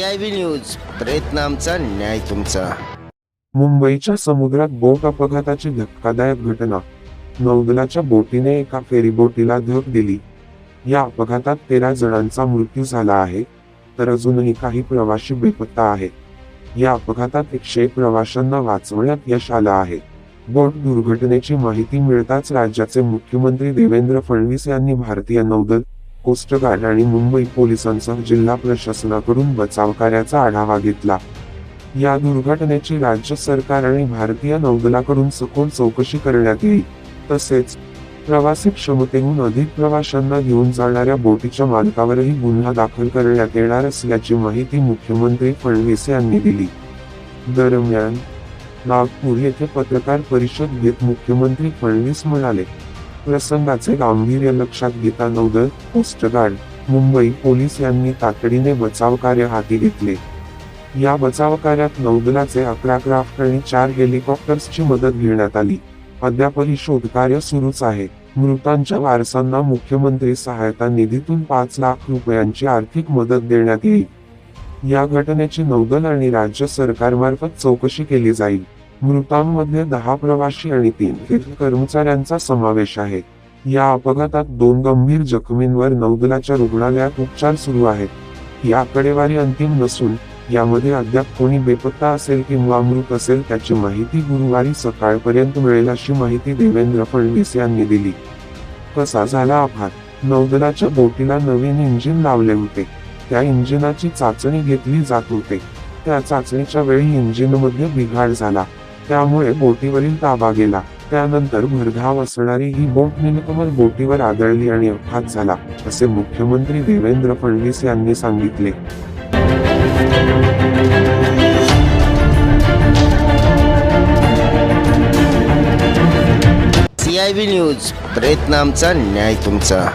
CIB news. प्रयत्न आमचा न्याय तुमचा. मुंबईच्या समुद्रात बोट अपघाताची धक्कादायक घटना. नौदलाच्या बोटीने एका फेरीबोटीला धक दिली. या अपघातात तेरा जणांचा मृत्यू झाला आहे तर अजूनही काही प्रवासी बेपत्ता आहेत. या अपघातात एकशे प्रवाशांना वाचवण्यात यश आलं आहे. बोट दुर्घटनेची माहिती मिळताच राज्याचे मुख्यमंत्री देवेंद्र फडणवीस यांनी भारतीय नौदल कोस्टगार्ड आणि मुंबई पोलिसांसह जिल्हा प्रशासनाकडून बचाव कार्याचा आढावा घेतला. या दुर्घटनेची राज्य सरकार आणि भारतीय नौदलाकडून सखोल चौकशी करण्यात येईल. तसेच प्रवासी क्षमतेहून अधिक प्रवाशांना घेऊन जाणाऱ्या बोटीच्या मालकावरही गुन्हा दाखल करण्यात येणार असल्याची माहिती मुख्यमंत्री फडणवीस यांनी दिली. दरम्यान नागपूर येथे पत्रकार परिषद घेत मुख्यमंत्री फडणवीस म्हणाले प्रसंगाचे गांभीर्य लक्षात घेता नौदल कोस्ट गार्ड मुंबई पोलीस यांनी तातडीने बचाव कार्य हाती घेतले. या बचाव कार्यात नौदलाचे अकरा क्राफ्ट आणि चार हेलिकॉप्टर्सची मदत घेण्यात आली. अद्यापही शोधकार्य सुरूच आहे. मृतांच्या वारसांना मुख्यमंत्री सहायता निधीतून पाच लाख रुपयांची आर्थिक मदत देण्यात येईल. या घटनेची नौदल आणि राज्य सरकारमार्फत चौकशी केली जाईल. मृतांमध्ये दहा प्रवासी आणि तीन कर्मचाऱ्यांचा समावेश आहे. या अपघातात दोन गंभीर जखमींवर नौदलाच्या रुग्णालयात उपचार सुरू आहेत. ही आकडेवारी अंतिम नसून यामध्ये अद्याप कोणी बेपत्ता असेल किंवा मृत असेल त्याची माहिती गुरुवारी सकाळपर्यंत मिळेल अशी माहिती देवेंद्र फडणवीस यांनी दिली. कसा झाला अपघात? नौदलाच्या बोटीला नवीन इंजिन लावले होते. त्या इंजिनाची चाचणी घेतली जात होते. त्या चाचणीच्या वेळी इंजिनमध्ये बिघाड झाला. त्यामुळे बोटीवरील ताबा गेला. त्यानंतर भरधाव असणारी ही बोट नीलकमल बोटीवर आदळली आणि अपघात झाला असे मुख्यमंत्री देवेंद्र फडणवीस यांनी सांगितले. सीआयबी न्यूज प्रयत्न आमचा न्याय तुमचा.